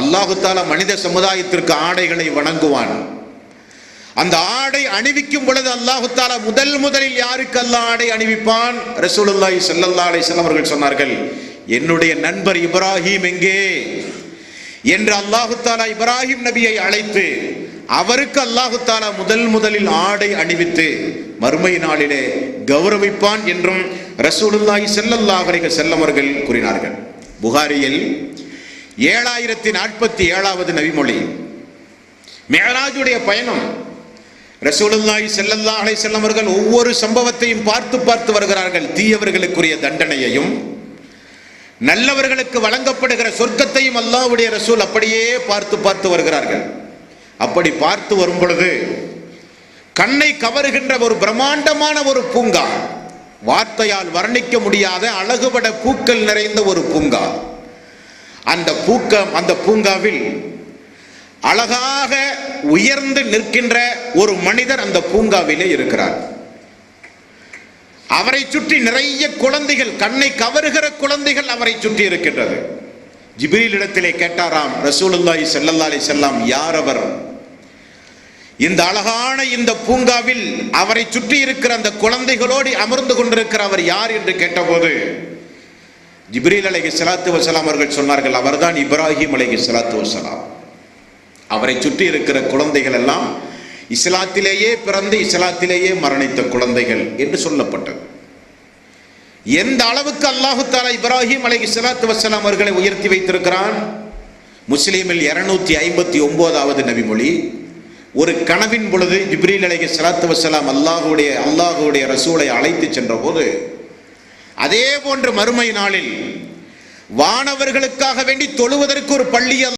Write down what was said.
அல்லாஹுத்தாலா மனித சமுதாயத்திற்கு ஆடைகளை வணங்குவான். அந்த ஆடை அணிவிக்கும் பொழுது அல்லாஹுத்தால முதல் முதலில் யாருக்கு அல்லாஹ் ஆடை அணிவிப்பான்? ரசூலுல்லாஹி செல்லல்லா அலை செல்லவர்கள் அவர்கள் சொன்னார்கள் என்னுடைய நண்பர் இப்ராஹிம் எங்கே? என்று அல்லாஹுத்தாலா இப்ராஹிம் நபியை அழைத்து அவருக்கு அல்லாஹுத்தாலா முதல் முதலில் ஆடை அணிவித்து மறுமை நாளிலே கௌரவிப்பான் என்றும் ரசூலுல்லாஹி செல்லல்லாஹரிக செல்லவர்கள் கூறினார்கள். புகாரியில் ஏழாயிரத்தி நாற்பத்தி ஏழாவது நபிமொழி. மேராஜுடைய பயணம். ரசூலுல்லாஹி செல்லல்லா அலை செல்லவர்கள் ஒவ்வொரு சம்பவத்தையும் பார்த்து பார்த்து வருகிறார்கள். தீயவர்களுக்குரிய தண்டனையையும் நல்லவர்களுக்கு வழங்கப்படுகிற சொர்க்கத்தையும் அல்லாவுடைய ரசூல் அப்படியே பார்த்து பார்த்து வருகிறார்கள். அப்படி பார்த்து வரும் பொழுது கண்ணை கவருகின்ற ஒரு பிரம்மாண்டமான ஒரு பூங்கா வார்த்தையால் வர்ணிக்க முடியாத அழகுபட பூக்கள் நிறைந்த ஒரு பூங்கா. அந்த பூக்க அந்த பூங்காவில் அழகாக உயர்ந்து நிற்கின்ற ஒரு மனிதர் அந்த பூங்காவிலே இருக்கிறார். அவரை சுற்றி நிறைய குழந்தைகள் கண்ணை கவருகிற குழந்தைகள் அவரை சுற்றி இருக்கின்றது. ஜிபிரில் இடத்திலே கேட்டாராம் ரசூலுல்லாஹி செல்லல்லாலே அலைஹி யார் அவர்? இந்த அழகான இந்த பூங்காவில் அவரை சுற்றி இருக்கிற அந்த குழந்தைகளோடு அமர்ந்து கொண்டிருக்கிற அவர் யார் என்று கேட்டபோது ஜிப்ரீல் அலைகி சலாத்து வசலாம் அவர்கள் சொன்னார்கள் அவர்தான் இப்ராஹிம் அலைகி சலாத்து வசலாம் அவரை சுற்றி இருக்கிற குழந்தைகள் எல்லாம் இஸ்லாத்திலேயே பிறந்து இஸ்லாத்திலேயே மரணித்த குழந்தைகள் என்று சொல்லப்பட்டது. எந்த அளவுக்கு அல்லாஹு தாலா இப்ராஹிம் அலை சலாத்து வசலாம் அவர்களை உயர்த்தி வைத்திருக்கிறான்? முஸ்லீமில் இருநூத்தி ஐம்பத்தி ஒன்பதாவது நபிமொழி. ஒரு கனவின் பொழுது ஜிப்ரீல் அலைகி சலாத்து வசலாம் அல்லாஹுடைய அல்லாஹுடைய ரசூலை அழைத்து சென்ற போது அதே போன்று மறுமை நாளில் வானவர்களுக்காக வேண்டி தொழுவதற்கு ஒரு பள்ளி